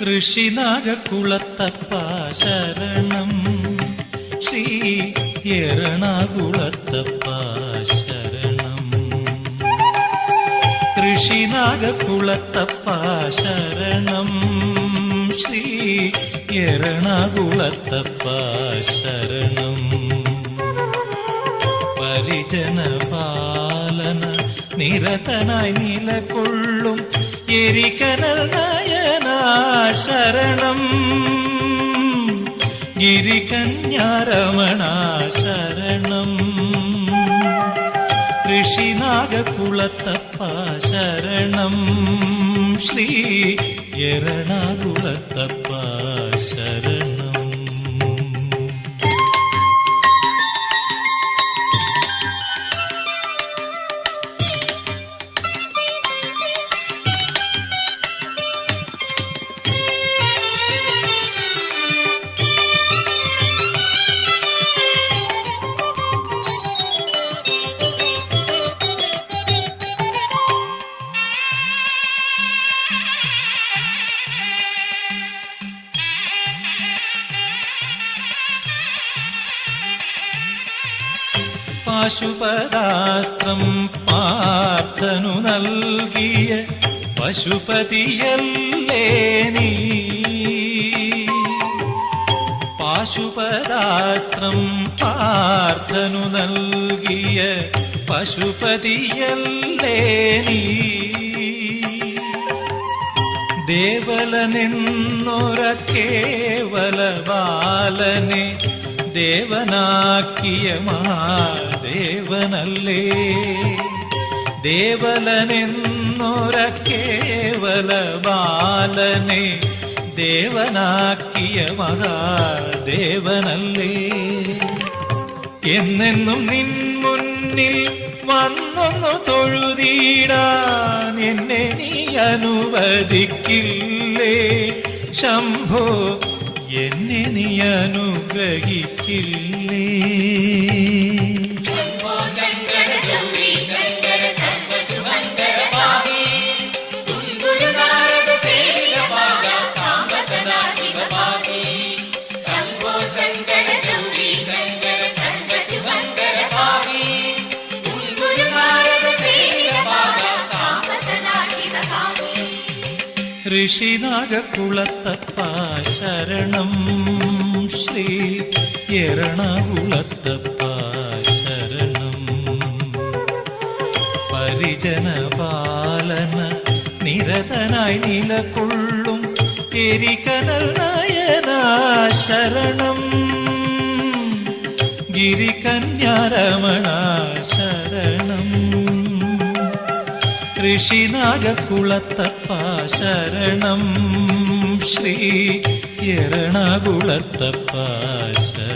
ഋഷിനാഗക്കുളത്തപ്പ ശരണം ശ്രീ എറണാകുളത്തപ്പ ശരണം ഋഷിനാഗക്കുളത്തപ്പ ശരണം ശ്രീ എറണാകുളത്തപ്പ ശരണം പരിജന പാലന നിരതനായി നിലകൊള്ളും എരികനൽ നയന ശരണം. ഗിരികന്യാരമണ ശരണം. ഋഷിനാഗകുളത്തപ്പ ശരണം. ശ്രീ എറണാകുളത്തപ്പ ശരണം. പാശുപതാസ്ത്രം പാർത്ഥനു നൽകിയ പശുപതിയല്ലേ നീ? പാശുപതാസ്ത്രം പാർത്ഥനു നൽകിയ പശുപതിയല്ലേ നീ? ദേവലനെന്നൊര കേവല ബാലനെ ദേവനാക്കിയ മഹാദേവനല്ലേ ദേവലനെന്നൊര കേവല ബാലനെ ദേവനാക്കിയ മഹാദേവനല്ലേ? എന്നെന്നും നിൻ മുന്നിൽ വന്നൊന്നു തൊഴുതീടാൻ എന്നെ നീ അനുവദിക്കില്ലേ? ശംഭോ എന്നെ നീ അനുഗ്രഹിക്കില്ലേ? ഋഷിനാഗക്കുളത്തപ്പ ശരണം ശ്രീ എറണാകുളത്തപ്പ ശരണം പരിജന പാലന നിരതനായി നിലകൊള്ളും എരികനൽ നയന ശരണം ഗിരികന്യാരമണ ഋഷിനാഗക്കുളത്തപ്പ ശരണം ശ്രീ എറണാകുളത്തപ്പ ശരണം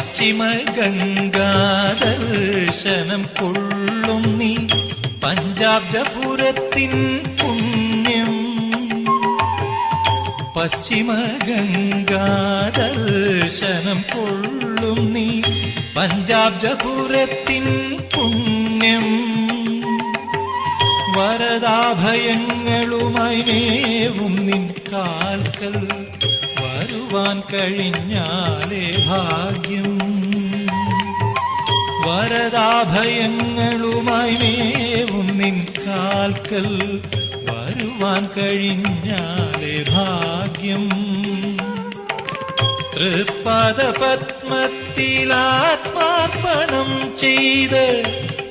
പശ്ചിമ ഗംഗാദർശനം കൊള്ളും നീ. പഞ്ചാബ് ജപുരത്തിൻ പുണ്യം. പശ്ചിമ ഗംഗാദർശനം കൊള്ളും നീ. പഞ്ചാബ് ജപുരത്തിൻ പുണ്യം. വരദാഭയങ്ങളുമായി നേവും നിൻ കാൽക്കൽ വരുവാൻ കഴിഞ്ഞാലേ ഭാഗ്യം. വരദാഭയങ്ങളുമായി മേവും നിൻ കാൽക്കൽ വരുവാൻ കഴിഞ്ഞാലേ ഭാഗ്യം. തൃപ്പദ പത്മത്തിലാത്മാർപ്പണം ചെയ്ത്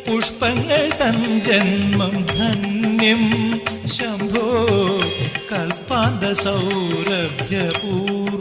പുഷ്പങ്ങൾ തൻ ജന്മം ധന്യം. ശംഭോ കൽപ്പാന്ത സൗരഭ്യപൂർണം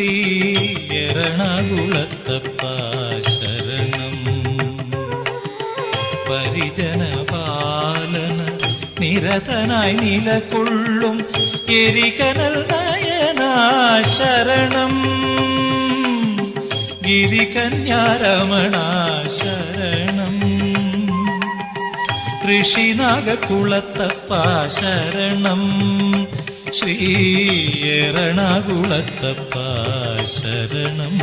ശ്രീ എറണാകുളത്തപ്പ ശരണം പരിജനപാലന നിരതനായി നിലകൊള്ളും എരികനൽ നയനാ ശരണം ഗിരികന്യാരമണ ശരണം ഋഷിനാഗകുളത്തപ്പ ശരണം ശ്രീ എറണാകുളത്തപ്പ ശരണം.